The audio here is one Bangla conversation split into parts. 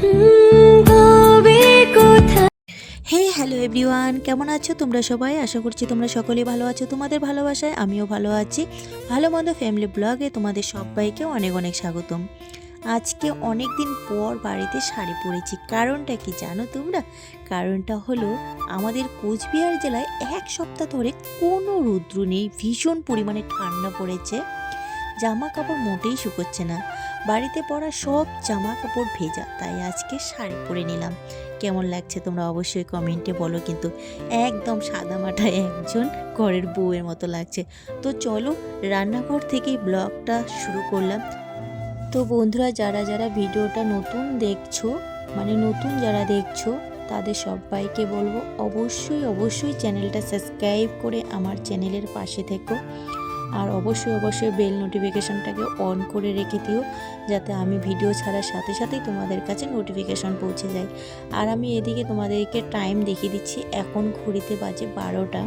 হে হ্যালো এভরিওয়ান কেমন আছো তোমরা সবাই? আশা করছি তোমরা সকলেই ভালো আছো। তোমাদের ভালোবাসায় আমিও ভালো আছি। ভালো মন্দ ফ্যামিলি ব্লগে তোমাদের সবাইকে অনেক অনেক স্বাগতম। আজকে অনেক দিন পর বাড়িতে শাড়ি পরেছি। কারণটা কি জানো তোমরা? কারণটা হলো, আমাদের কোচবিহার জেলায় এক সপ্তাহ ধরে কোনো রৌদ্র নেই। ভীষণ পরিমাণে ঠান্ডা পড়েছে। জামা কাপড় মোটেই শুকোচ্ছে না। বাড়িতে পরা সব জামা কাপড় ভেজা, তাই আজকে শাড়ি পরে নিলাম। কেমন লাগছে তোমরা অবশ্যই কমেন্টে বলো, কিন্তু একদম সাদা সাদামাটা একজন ঘরের বউয়ের মতো লাগছে। তো চলো রান্নাঘর থেকেই ব্লগটা শুরু করলাম। তো বন্ধুরা, যারা যারা ভিডিওটা নতুন দেখছ মানে নতুন যারা দেখছ, তাদের সবাইকে বলব, অবশ্যই অবশ্যই চ্যানেলটা সাবস্ক্রাইব করে আমার চ্যানেলের পাশে থেকো। আর অবশ্যই অবশ্যই বেল নোটিফিকেশানটাকে অন করে রেখে দিও, যাতে আমি ভিডিও ছাড়ার সাথে সাথেই তোমাদের কাছে নোটিফিকেশন পৌঁছে যায়। আর আমি এদিকে তোমাদেরকে টাইম দেখিয়ে দিচ্ছি, এখন ঘড়িতে বাজে বারোটা।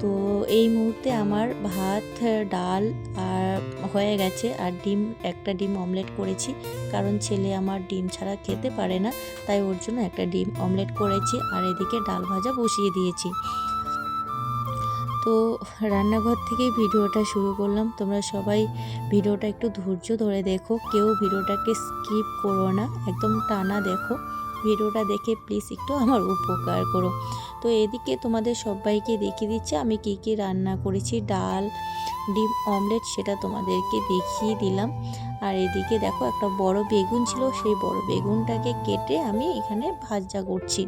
তো এই মুহূর্তে আমার ভাত, ডাল, আর হয়ে গেছে, আর ডিম, একটা ডিম অমলেট করেছি। কারণ ছেলে আমার ডিম ছাড়া খেতে পারে না, তাই ওর জন্য একটা ডিম অমলেট করেছি, আর এদিকে ডাল ভাজা বসিয়ে দিয়েছি। তো রান্নাঘর থেকেই ভিডিওটা শুরু করলাম। তোমরা সবাই ভিডিওটা একটু ধৈর্য ধরে দেখো। কেউ ভিডিওটাকে স্কিপ করো না, একদম টানা দেখো। ভিডিওটা দেখে প্লিজ একটু আমার উপকার করো। তো এদিকে তোমাদের সবাইকে দেখিয়ে দিচ্ছে, আমি কী কী রান্না করেছি। ডাল, ডিম, অমলেট সেটা তোমাদেরকে দেখিয়ে দিলাম। আর এদিকে দেখো একটা বড় বেগুন ছিল, সেই বড় বেগুনটাকে কেটে আমি এখানে ভাজা করছি।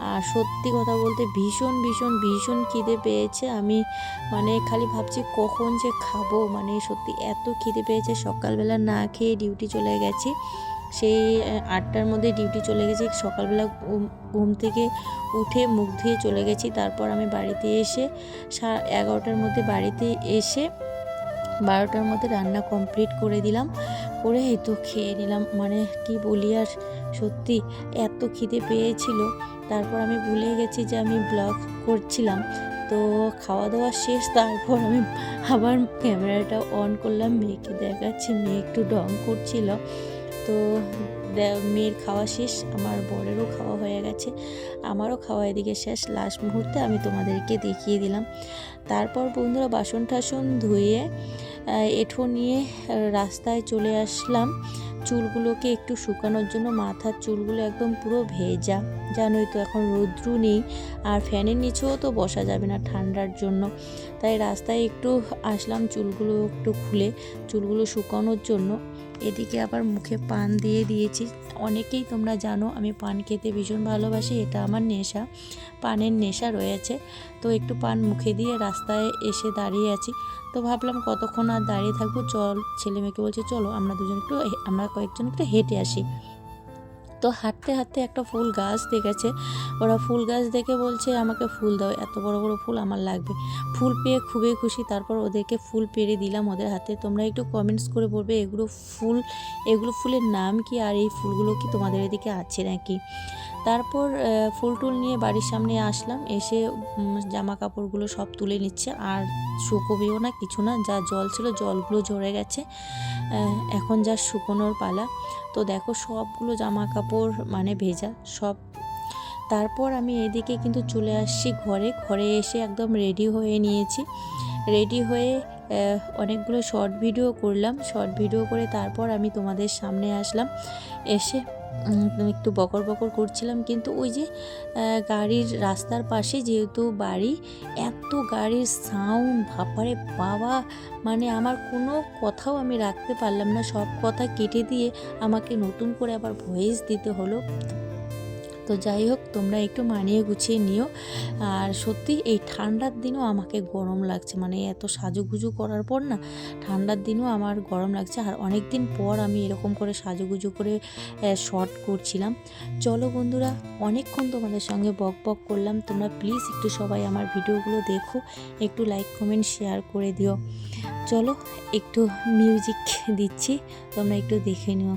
আর সত্যি কথা বলতে ভীষণ ভীষণ ভীষণ খিদে পেয়েছে। আমি মানে খালি ভাবছি কখন যে খাব মানে সত্যি এত খিদে পেয়েছে। সকালবেলা না খেয়ে ডিউটি চলে গেছি। সেই আটটার মধ্যে ডিউটি চলে গেছি। সকালবেলা ঘুম- থেকে উঠে মুখ ধুয়ে চলে গেছি। তারপর আমি বাড়িতে এসে সা, এগারোটার মধ্যে বাড়িতে এসে বারোটার মধ্যে রান্না কমপ্লিট করে দিলাম। করে তো খেয়ে নিলাম। মানে কি বলি আর, সত্যি এত খিদে পেয়েছিল। তারপর আমি ভুলে গেছি যে আমি ব্লগ করছিলাম। তো খাওয়া দাওয়া শেষ, তারপর আমি আবার ক্যামেরাটা অন করলাম। মেয়েকে দেখাচ্ছি, মেয়ে একটু ডং করছিল। তো মেয়ের খাওয়া শেষ, আমার বরেরও খাওয়া হয়ে গেছে। আমারও খাওয়া এদিকে শেষ। লাস্ট মুহূর্তে আমি তোমাদেরকে দেখিয়ে দিলাম। তারপর বন্ধুরা বাসন টাসন ধুয়ে এঁঠো নিয়ে রাস্তায় চলে আসলাম। চুলগুলোকে একটু শুকানোর জন্য মাথার চুলগুলো একদম পুরো ভেজা। জানোই তো এখন রৌদ্র নেই আর ফ্যানের নিচেও তো বসা যাবে না ঠান্ডার জন্য। তাই রাস্তায় একটু আসলাম চুলগুলো একটু খুলে, চুলগুলো শুকানোর জন্য। এদিকে আবার মুখে পান দিয়ে দিয়েছি। অনেকেই তোমরা জানো আমি পান খেতে ভীষণ ভালোবাসি, এটা আমার নেশা, পানের নেশা রয়েছে। তো একটু পান মুখে দিয়ে রাস্তায় এসে দাঁড়িয়ে আছি। তো ভাবলাম কতক্ষণ আর দাঁড়িয়ে থাকব? চল ছেলে মেয়েকে বলছে, চলো, আমরা দুজন একটু আমরা কয়েকজন একটু হেঁটে আসি। তো হাঁটতে হাঁটতে একটা ফুল গাছ দেখেছে। ওরা ফুল গাছ দেখে বলছে, আমাকে ফুল দাও, এত বড় বড় ফুল আমার লাগবে। ফুল পেয়ে খুবই খুশি। তারপর ওদেরকে ফুল পেরে দিলাম ওদের হাতে। তোমরা একটু কমেন্টস করে বলবে, এগুলো ফুল, এগুলো ফুলের নাম কি আর এই ফুলগুলো কি তোমাদের এদিকে আছে নাকি? তারপর ফুল টুল নিয়ে বাড়ির সামনে আসলাম। এসে জামা কাপড়গুলো সব তুলে নিচ্ছে। আর শুকোবেও না, কিছু না, যা জল ছিল জলগুলো ঝরে গেছে। এখন যা শুকোনোর পালা। তো দেখো সবগুলো জামা কাপড় মানে ভেজা সব। তারপর আমি এদিকে কিন্তু চলে আসছি ঘরে। ঘরে এসে একদম রেডি হয়ে নিয়েছি। রেডি হয়ে অনেকগুলো শর্ট ভিডিও করলাম। শর্ট ভিডিও করে তারপর আমি তোমাদের সামনে আসলাম। এসে একটু বকর বকর করছিলাম, কিন্তু ওই যে গাড়ির রাস্তার পাশে যেহেতু বাড়ি, এত গাড়ির সাউন্ড ভাপারে বাবা! মানে আমার কোনো কথাও আমি রাখতে পারলাম না, সব কথা কেটে দিয়ে আমাকে নতুন করে আবার ভয়েস দিতে হলো। তো যাই হোক, তোমরা একটু মানিয়ে গুছিয়ে নিও। আর সত্যি এই ঠান্ডার দিনও আমাকে গরম লাগছে। মানে এত সাজুগুজু করার পর না, ঠান্ডার দিনও আমার গরম লাগছে। আর অনেক দিন পর আমি এরকম করে সাজুগুজু করে শর্ট করছিলাম। চলো বন্ধুরা, অনেকক্ষণ তোমাদের সঙ্গে বক বক করলাম। তোমরা প্লিজ একটু সবাই আমার ভিডিওগুলো দেখো। একটু লাইক কমেন্ট শেয়ার করে দিও। চলো, একটু মিউজিক দিচ্ছি। তোমরা একটু দেখে নিও।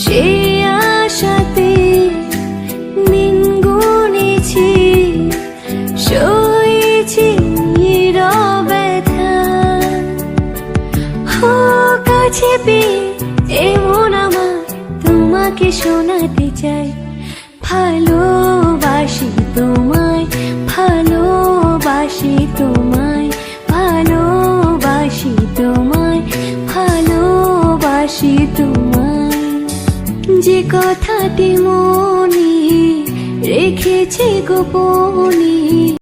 সে আশাতে ব্যথা এমন আমার তোমাকে শোনাতে চাই ভালোবাসি তোমায় কথাটি মনে রেখেছে গোপনে।